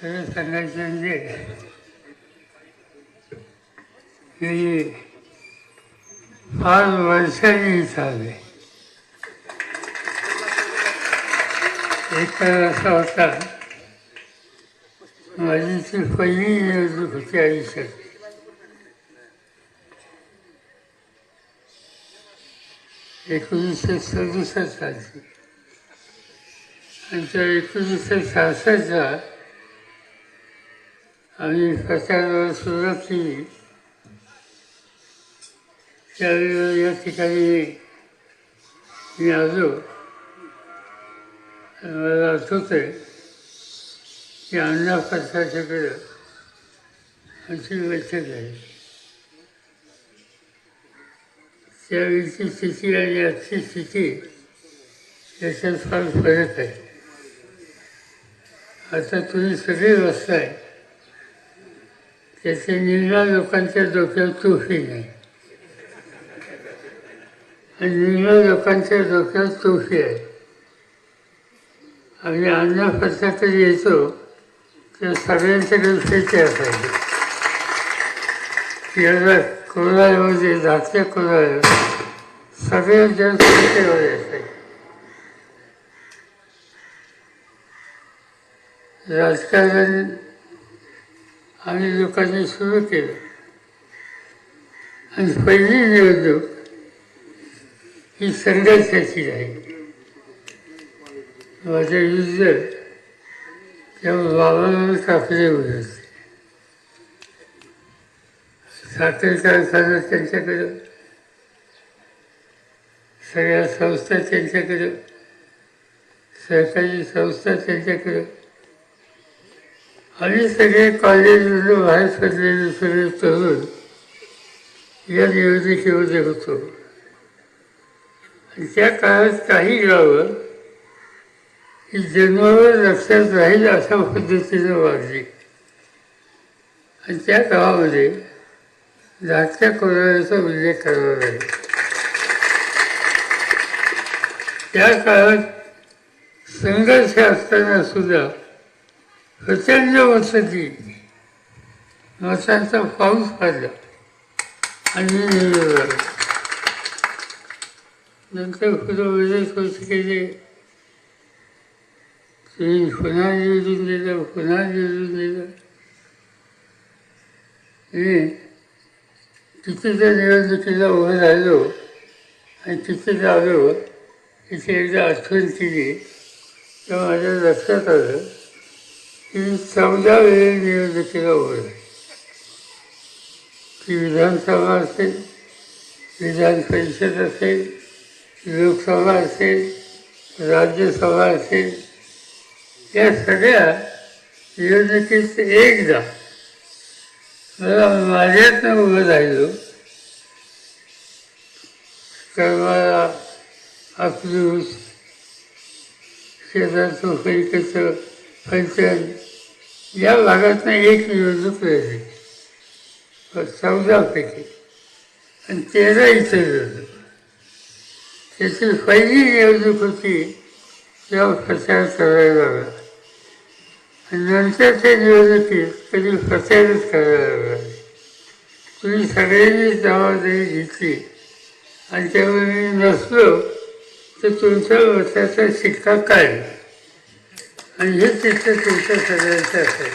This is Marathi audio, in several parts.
खरं सांगायचं म्हणजे मी फार वर्षांनी चालले एक काळ असा होता माझी ती पहिली निवडणूक होती आयुष्यात. एकोणीसशे सदुसष्ट सालची आणि त्या एकोणीसशे सहासष्टला आम्ही प्रचाराला सुरुवात केली या ठिकाणी मी आलो. मला आठवत आहे की अण्णा पक्षाच्याकडं आमची बैठक झाली. त्यावेळीची स्थिती आणि आजची स्थिती याच्यात फार फरक आहे. आता तुम्ही सगळे वाचताय त्याचे निर्णय लोकांच्या डोक्यात तोफी नाही आणि निर्णय लोकांच्या डोक्यात तोफी आहे आम्ही अन्न खर्चाकडे येतो तर सगळ्यांच्याकडे फेटे असायचे एवढ्या कोराळ्यामध्ये धाकट्या कुराळ सगळ्यात जास्त फेटेवर असायचे राजकारण आम्ही लोकांनी सुरू केलं. आणि पहिली निवडणूक ही संघर्षाची राहील माझ्या युद्ध त्यामुळे बाबांना टाकले होते साखर कारखाना त्यांच्याकडं सगळ्या संस्था त्यांच्याकडं सहकारी संस्था त्यांच्याकडं आणि सगळे कॉलेजमधून बाहेर पडलेले सगळे तरुण या निवडणुकीमध्ये होतो आणि त्या काळात काही गावं ही जन्मावर लक्षात राहील अशा पद्धतीनं वागली आणि त्या गावामध्ये धाकट्या कोरोनाचा उल्लेख करणार आहे. त्या काळात संघर्ष असताना सुद्धा प्रचंड वसती मतांचा पाऊस पडला. आणि नंतर पुढं बरेच केले तुम्ही पुन्हा निवडून दिलं पुन्हा निवडून दिलं मी तिथे निवडणुकीला उभं राहिलो. आणि तिथे आलो तिथे एकदा आठवण केली. तर माझ्या लक्षात आलं. की चौदा वेळी निवडणुकीला उभं राहिलो ती विधानसभा असेल विधान परिषद असेल लोकसभा असेल राज्यसभा असेल या सगळ्या निवडणुकीत एकदा मला माझ्यातनं उभं राहिलो तर मला अकलूस शेजारचं कसं या भागातनं एक निवडणूक लढली चौदापैकी आणि तेरा इथे निवडणूक. त्याची पहिली निवडणूक होती तेव्हा प्रचार करायला लागला. आणि नंतरच्या निवडणुकीत कधी प्रचारच करायला लागला तुम्ही सगळ्यांनी जबाबदारी घेतली. आणि त्यामुळे मी नसलो तर तुमच्या मताचा शिक्का काढला. आणि हे चित्र तुमच्या सगळ्यांचं असेल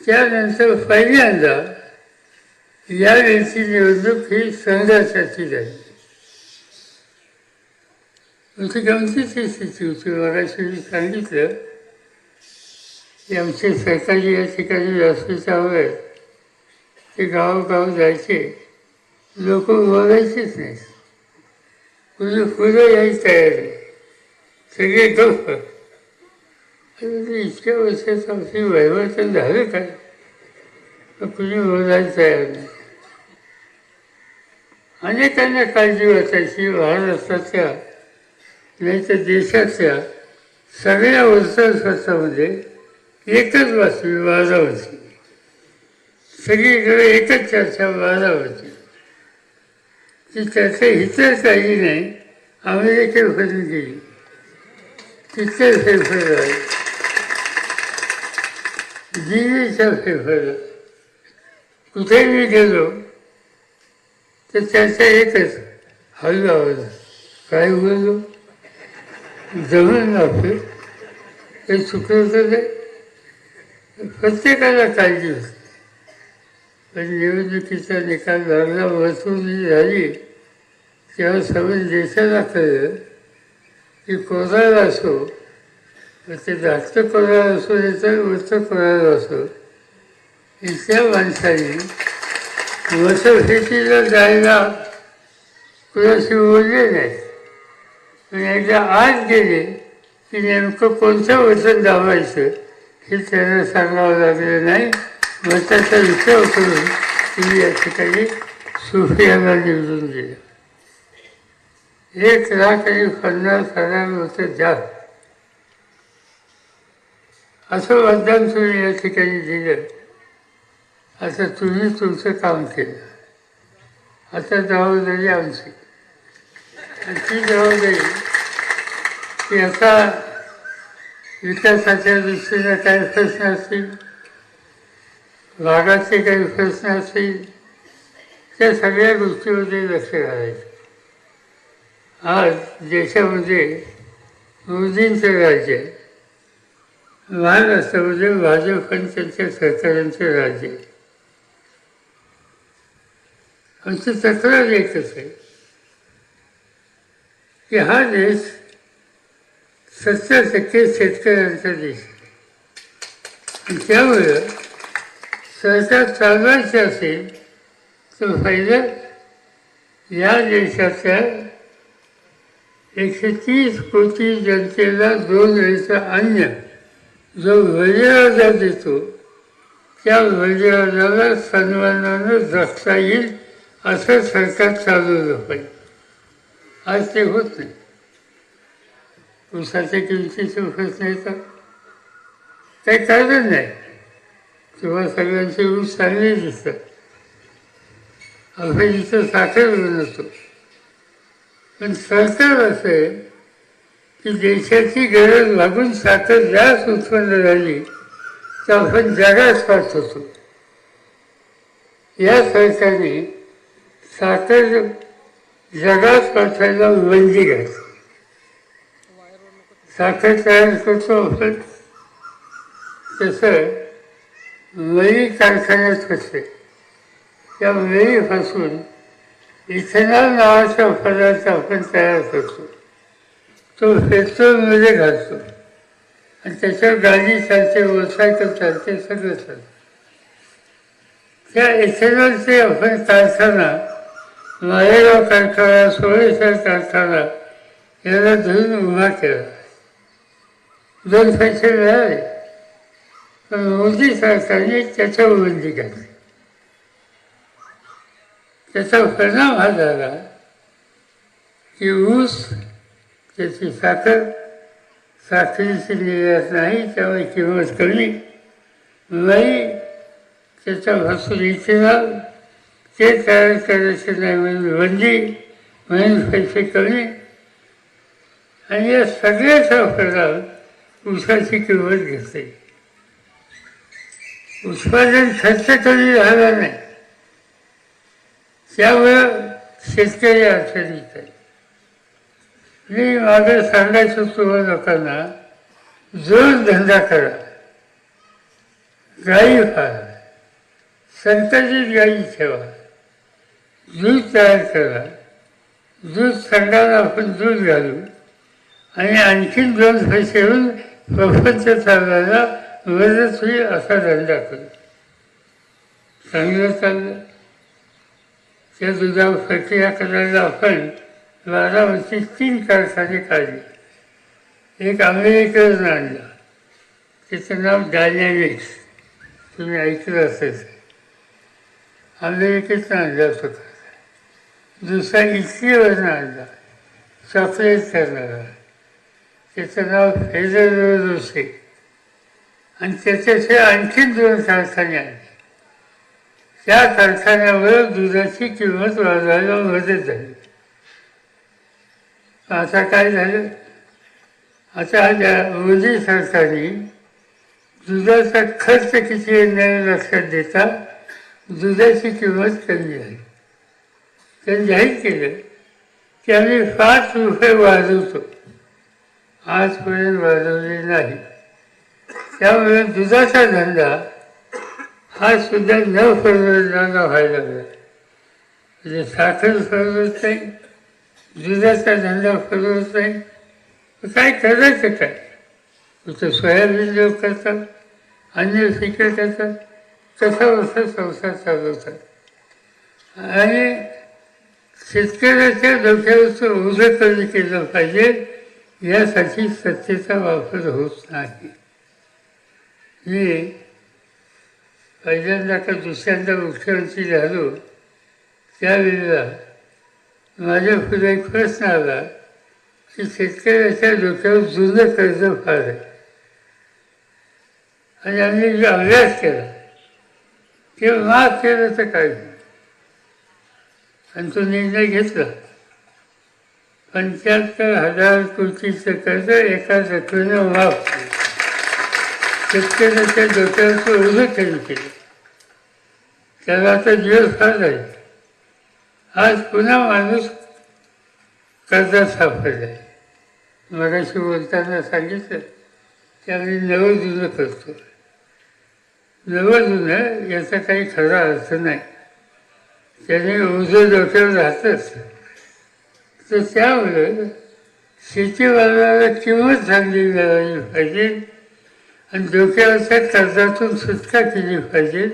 त्यानंतर पहिल्यांदा यावेळीची निवडणूक ही संघर्षाची झाली. तुमची गमतीची स्थिती होती मगाशी सांगितलं की आमचे सरकारी या ठिकाणी व्यासपीठावर ते गावोगाव जायचे लोक बघायचेच नाही कुणी फुलं यायची तयार? नाही सगळे गप्प आणि इतक्या वर्षात आमची वैवर्तन झालं काय कुणी बोलायला तयार नाही. अनेकांना काळजी वाटायची महाराष्ट्राच्या नाही तर देशाच्या सगळ्या वर्षामध्ये एकच बातमी वादावरची सगळीकडे एकच चर्चा वादावरची ती चर्चा इतर काही नाही. अमेरिकेपर्यंत गेली तिथे फेरफार झाली जीवीच्या फेफर कुठेही गेलो तर त्याचा एकच हल्ला आवाज काय बोललो जमीन लागते हे चुकलं तर ते प्रत्येकाला काळजी असते पण निवडणुकीचा निकाल लागला महसूल झाली तेव्हा सगळं देशाला कळलं की कोणाला असो ते जास्त कोणाला असो याचं उरचं कोणाला असो. इथल्या माणसाने वसफेटीला जायला कुणाशी बोलले नाही पण एकदा आत गेले की नेमकं कोणतं वचन दाबायचं हे त्यांना सांगावं लागलं नाही. मताचा विचार करून तुम्ही या ठिकाणी सुफियाला निवडून दिलं. एक लाख आणि पन्नास हजार होतं जास्त असं वरदान तुम्ही या ठिकाणी दिलं. असं तुम्ही तुमचं काम केलं. आता जबाबदारी आमची. आणि ती जबाबदारी की आता विकासाच्या दृष्टीनं काही प्रश्न असतील भागाचे काही प्रश्न असतील त्या सगळ्या गोष्टीमध्ये लक्ष घालायचं. आज देशामध्ये मोदींचं राज्य आहे महाराष्ट्रामध्ये भाजप आणि त्यांच्या सरकारांचे राज्य. आहे आमची तक्रार एकच आहे की हा देश सत्तर टक्के शेतकऱ्यांचा देश आहे. आणि त्यामुळं सरकार चालवायचं असेल तर पहिलं या देशाच्या एकशे तीस कोटी जनतेला दोन वेळचं अन्न जो वजीराजा देतो त्या वजीराजाला सन्मानानं जगता येईल असं सरकार चालवलं पाहिजे. आज ते होत नाही. ऊसाच्या सुखत नाही तर? काही कारण नाही. किंवा सगळ्यांचे ऊस चांगले दिसतात. आपण इथं साखर बनवतो पण सरकार असं आहे की देशाची गरज लागून साखर जास्त उत्पन्न झाली तर आपण जगात होतो. या सरकारने साखर जगात पाठवायला बंदी घातली. साखर तयार करतो आपण. तसं मळी कारखान्यात असते त्या मळीपासून इथेनॉल नावाचा पदार्थ आपण तयार करतो. तो पेट्रोलमध्ये घालतो. आणि त्याच्यावर गाडी चालते मोटरसायकल चालते सगळं चालतं. त्या इथेनॉलचे आपण कारखाना मालेगाव कारखाना सोळेश्वर कारखाना याला धुवून उभा केला. दोन पैसे मिळाले. पण मोदी सरकारने त्याच्यावर बंदी घातली. त्याचा परिणाम हा झाला की ऊस त्याची साखर साखरेची निर्यात नाही त्यामुळे किंमत कमी नाही त्याचा महसूल इथेनॉल ते तयार करायचे नाही म्हणून बंदी म्हणून पैसे कमी आणि या सगळ्याचा परिणाम ऊसाची किंमत घेते उत्पादन खर्च कमी झाला नाही त्यामुळं शेतकरी अडचणीत आहे. मी मागे सांगायचं तुम्हा लोकांना जोर धंदा करा. गाई फाळा संकटित गाई ठेवा. दूध तयार करा. दूध थंडाला आपण दूध घालू. आणि आणखीन दोन पैसे येऊन प्रपंच चालवायला मदत होईल असा धंदा करू. चांगलं चाललं. त्या दुधावर प्रक्रिया करायला आपण बारामती तीन कारखाने काढले. एक अमेरिकेतून आणला त्याचं नाव डायनॅमिक्स. तुम्ही ऐकलं असेल. अमेरिकेतून आणला तो दुसरा इटलीवरून आणला चॉकलेट करणारा. त्याचं नाव फेदर दोसे आणि त्याच्याशिवाय आणखी दोन कारखाने आणले त्या कारखान्यावर दुधाची किंमत वाढवायला मदत झाली. आता काय झालं? आता ज्या मोदी सरकारने दुधाचा खर्च किती येणार लक्षात देता दुधाची किंमत कमी आहे. त्यांनी जाहीर केलं की आम्ही पाच रुपये वाजवतो आजपर्यंत वाजवले नाही. त्यामुळे दुधाचा धंदा हा सुद्धा न परवडणारा व्हायला लागला म्हणजे साखर परवडत नाही दुधाचा धंदा फरवत नाही. काय करायचं काय? कुठं सोयाबीन लोक करतात अन्य पिकं करतात कसा वसा संसार चालवतात. आणि शेतकऱ्याच्या डोक्यावरचं ओझं कमी केलं पाहिजे यासाठी सत्तेचा वापर होत नाही. मी पहिल्यांदा का दुसऱ्यांदा मुख्यमंत्री झालो त्यावेळेला माझ्या पुढे एक प्रश्न आला की शेतकऱ्याच्या डोक्यावर जुनं कर्ज फार आहे. आणि आम्ही जो अभ्यास केला ते माफ केलं तर काय? आणि तो निर्णय घेतला. पंच्याहत्तर हजार कोटीचं कर्ज एका रकमेनं माफ केलं. शेतकऱ्याच्या डोक्यावरचं उभं कमी केलं. त्याला आता दिवस फार आहे. आज पुन्हा माणूस कर्जात सापडलाय. मगाशी बोलताना सांगितलं की आम्ही नवं जुनं करतो. नवं जुनं याचा काही खरा अर्थ नाही. त्याने ओझं डोक्यावर राहतच तर त्यामुळे शेतीवाल्याला किंमत चांगली मिळाली पाहिजे. आणि डोक्यावरच्या कर्जातून सुटका केली पाहिजे.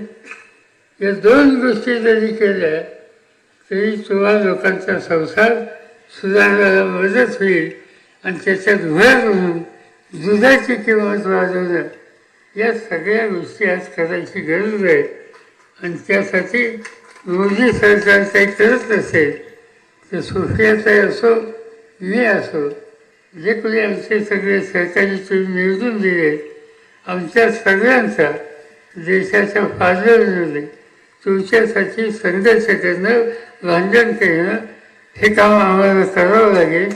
या दोन गोष्टी जरी केल्या तरी तुम्हा लोकांचा संसार सुधारण्याला मदत होईल आणि त्याच्यात भर म्हणून दुधाची किंमत वाढवणं या सगळ्या गोष्टी आज करायची गरज आहे. आणि त्यासाठी मोदी सरकार काही करत नसेल तर सुफियाताई असो मी असो जे कोणी आमचे सगळे सरकारी तुम्ही निवडून दिले आमच्या सगळ्यांचा देशाच्या फायद्यामध्ये तुमच्यासाठी संघर्ष करणं भांडण करणं हे काम आम्हाला करावं लागेल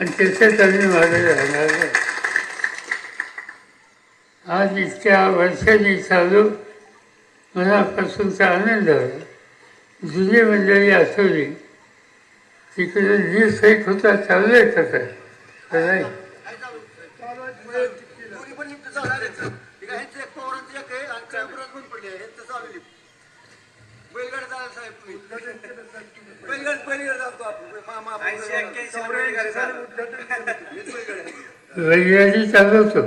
आणि त्याच्यात आम्ही मागे राहणार नाही. आज इतक्या वर्षांनी चालू मनापासूनचा आनंद आहे. जुनी मंडळी आठवली तिकडे वीस एक होता चाललंय का काय का नाही दोन्ही पण लिफ्ट चालू आहेत. ठीक आहे, ह्यांचं एक पवारांचं एक आहे आणि कॅमेरात बंद पडले ह्यांचं चालू आहे लिफ्ट. बैलगाडी चालत आपण. ऐंशी एक्क्याऐंशी आहे. वैराजी चालवतो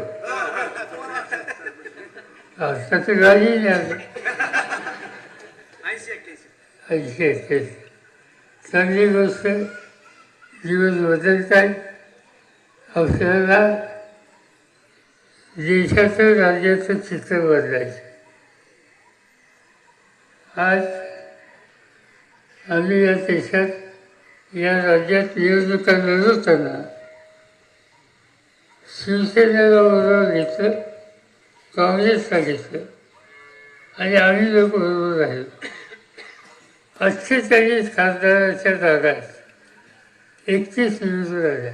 आता तर गाडी नाही आली. ऐंशी एक्क्याऐंशी. ऐंशी एक्क्याऐंशी. चांगली गोष्ट दिवस बदलत आहे. आपल्याला देशाचं राज्याचं चित्र बदलायचं आज आम्ही या देशात या राज्यात निवडणुका लढवताना शिवसेनेला बरोबर घेतलं काँग्रेसला घेतलं आणि आम्ही लोक बरोबर राहिलो. अठ्ठेचाळीस खासदाराच्या जागा एकतीस विरुद्ध आल्या.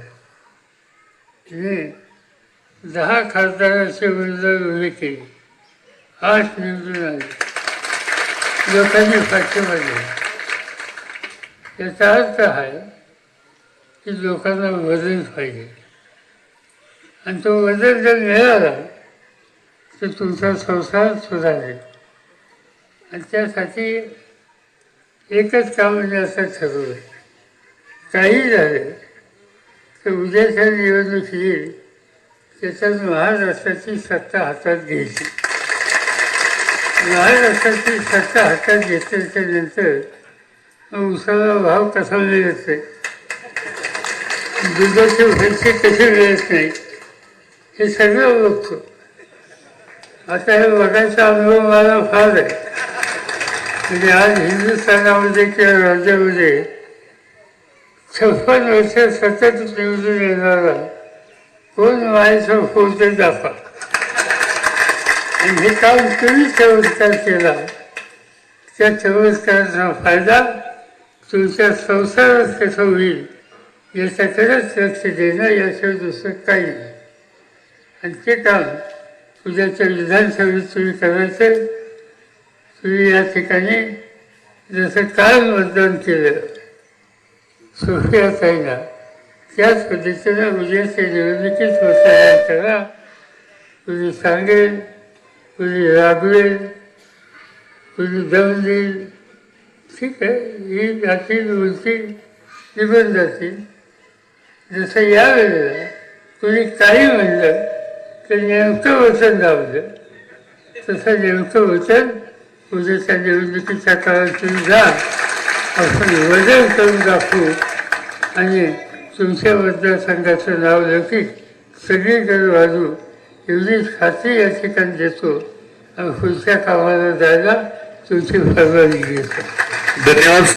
मी दहा खासदाराचे उमेदवार उभे केले. आठ निवडून आले. लोकांनी पाठिंबा दिला. याचा अर्थ आहे की लोकांना बदल पाहिजे. आणि तो बदल जर मिळाला तर तुमचा संसार सुधारेल. आणि त्यासाठी एकच काम म्हणजे असं ठरवलं. काही झालं तर उद्याच्या निवडणूक येईल त्याच्यात महाराष्ट्राची सत्ता हातात घ्यायची. महाराष्ट्राची सत्ता हातात घेतल्याच्या नंतर उसाला भाव कसा मिळत नाही दुधाचे पैसे कसे मिळत नाही? हे सगळं बघतो. आता हे बघायचा अनुभव मला फार आहे. म्हणजे आज हिंदुस्थानामध्ये किंवा राज्यामध्ये छप्पन वर्ष सतत निवडून येणारा कोण व्हायचं होते दाखवा? आणि हे काम तुम्ही चमत्कार केला. त्या चमत्काराचा फायदा तुमच्या संसारात कसं होईल याच्याकडेच लक्ष देणं याशिवाय दुसरं काही नाही. आणि ते काम उद्याच्या विधानसभेत तुम्ही करायचं तुम्ही या ठिकाणी जसं काल मतदान केलं सोफियाताईला त्याच पद्धतीनं उद्याच्या निवडणुकीत मतदान करा. कुणी सांगेल कुणी राबवेल कुणी दम देईल ठीक आहे. ही जातील बोलतील निघून जातील जसं यावेळेला तुम्ही काही म्हणलं तर नेमकं वचन लावलं तसं नेमकं वचन उद्याच्या निवडणुकीच्या काळात तुम्ही जा आपण वजन करून दाखवू. आणि तुमच्या मतदारसंघाचं नाव लौकिक सगळीकडे वाजू एवढी खात्री या ठिकाणी देतो. आणि पुढच्या कामाला जायला तुमची परवानगी घेतो धन्यवाद